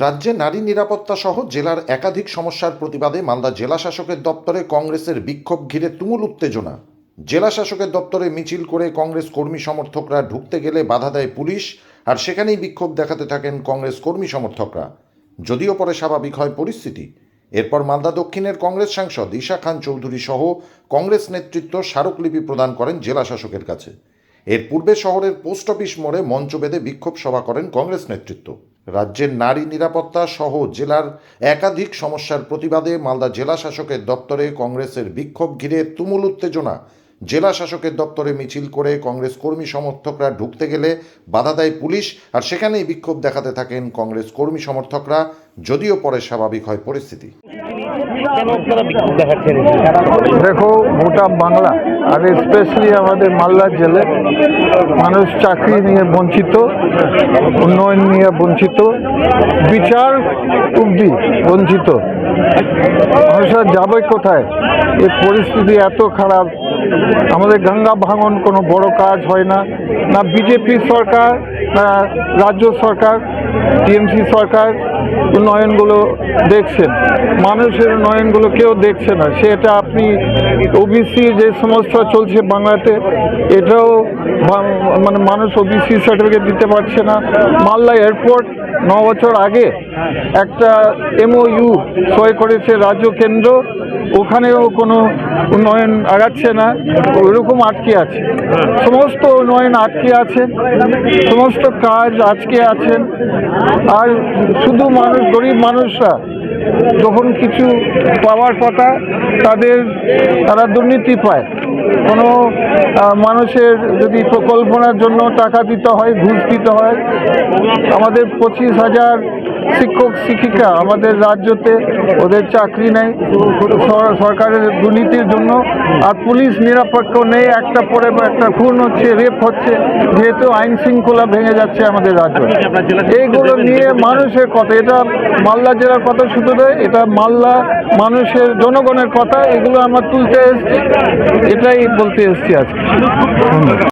রাজ্যে নারী নিরাপত্তা সহ জেলার একাধিক সমস্যার প্রতিবাদে মালদা জেলা শাসকের দপ্তরে কংগ্রেসের বিক্ষোভ ঘিরে তুমুল উত্তেজনা। জেলা শাসকের দপ্তরে মিছিল করে কংগ্রেস কর্মী সমর্থকরা ঢুকতে গেলে বাধা দেয় পুলিশ, আর সেখানেই বিক্ষোভ দেখাতে থাকেন কংগ্রেস কর্মী সমর্থকরা। যদিও পরে স্বাভাবিক হয় পরিস্থিতি। এরপর মালদা দক্ষিণের কংগ্রেস সাংসদ ঈশা খান চৌধুরী সহ কংগ্রেস নেতৃত্ব স্মারকলিপি প্রদান করেন জেলা শাসকের কাছে। এর পূর্বে শহরের পোস্ট অফিস মোড়ে মঞ্চ বেঁধে বিক্ষোভ সভা করেন কংগ্রেস নেতৃত্ব। রাজ্যের নারী নিরাপত্তা সহ জেলার একাধিক সমস্যার প্রতিবাদে মালদা জেলা শাসকের দপ্তরে কংগ্রেসের বিক্ষোভ ঘিরে তুমুল উত্তেজনা। জেলা শাসকের দপ্তরে মিছিল করে কংগ্রেস কর্মী সমর্থকরা ঢুকতে গেলে বাধা দেয় পুলিশ, আর সেখানেই বিক্ষোভ দেখাতে থাকেন কংগ্রেস কর্মী সমর্থকরা, যদিও পরে স্বাভাবিক হয় পরিস্থিতি। দেখো, গোটা বাংলা, আর স্পেশালি আমাদের মালদা জেলে মানুষ চাকরি নিয়ে বঞ্চিত, উন্নয়ন নিয়ে বঞ্চিত, বিচার অব্দি বঞ্চিত। মানুষরা যাবে কোথায়? এই পরিস্থিতি এত খারাপ। আমাদের গঙ্গা ভাঙন কোনো বড় কাজ হয় না। না বিজেপি সরকার, না রাজ্য সরকার, টিএমসি সরকার উন্নয়নগুলো দেখছেন। মানুষের উন্নয়নগুলো কেউ দেখছে না। সেটা আপনি ওবিসি যে সমস্যা চলছে বাংলাতে, এটাও মানে মানুষ ওবিসি সার্টিফিকেট দিতে পারছে না। মালদা এয়ারপোর্ট ন বছর আগে একটা এমওইউ সই করেছে রাজ্য কেন্দ্র। ওখানেও কোনো উন্নয়ন আগাচ্ছে না। ওইরকম আটকে আছে। সমস্ত উন্নয়ন আটকে আছে সমস্ত কাজ আটকে আছেন। আর শুধু মানুষ, গরিব মানুষরা যখন কিছু পাওয়ার কথা তাদের, তারা দুর্নীতি পায়। কোনো মানুষের যদি প্রকল্পনার জন্য টাকা দিতে হয়, ঘুষ দিতে হয়, আমাদের পঁচিশ হাজার শিক্ষক শিক্ষিকা আমাদের রাজ্যতে ওদের চাকরি নেই। সরকারের দুর্নীতির জন্য আর পুলিশ নিরাপত্তা নেই। একটা পরে একটা খুন হচ্ছে রেপ হচ্ছে যেহেতু আইন শৃঙ্খলা ভেঙে যাচ্ছে আমাদের রাজ্য। এইগুলো নিয়ে মানুষের কথা এটা মালদা জেলার কথা শুধু নয় এটা মালদা মানুষের জনগণের কথা এগুলো আমরা তুলতে এসেছি। এটাই বলতে এসেছি আজকে।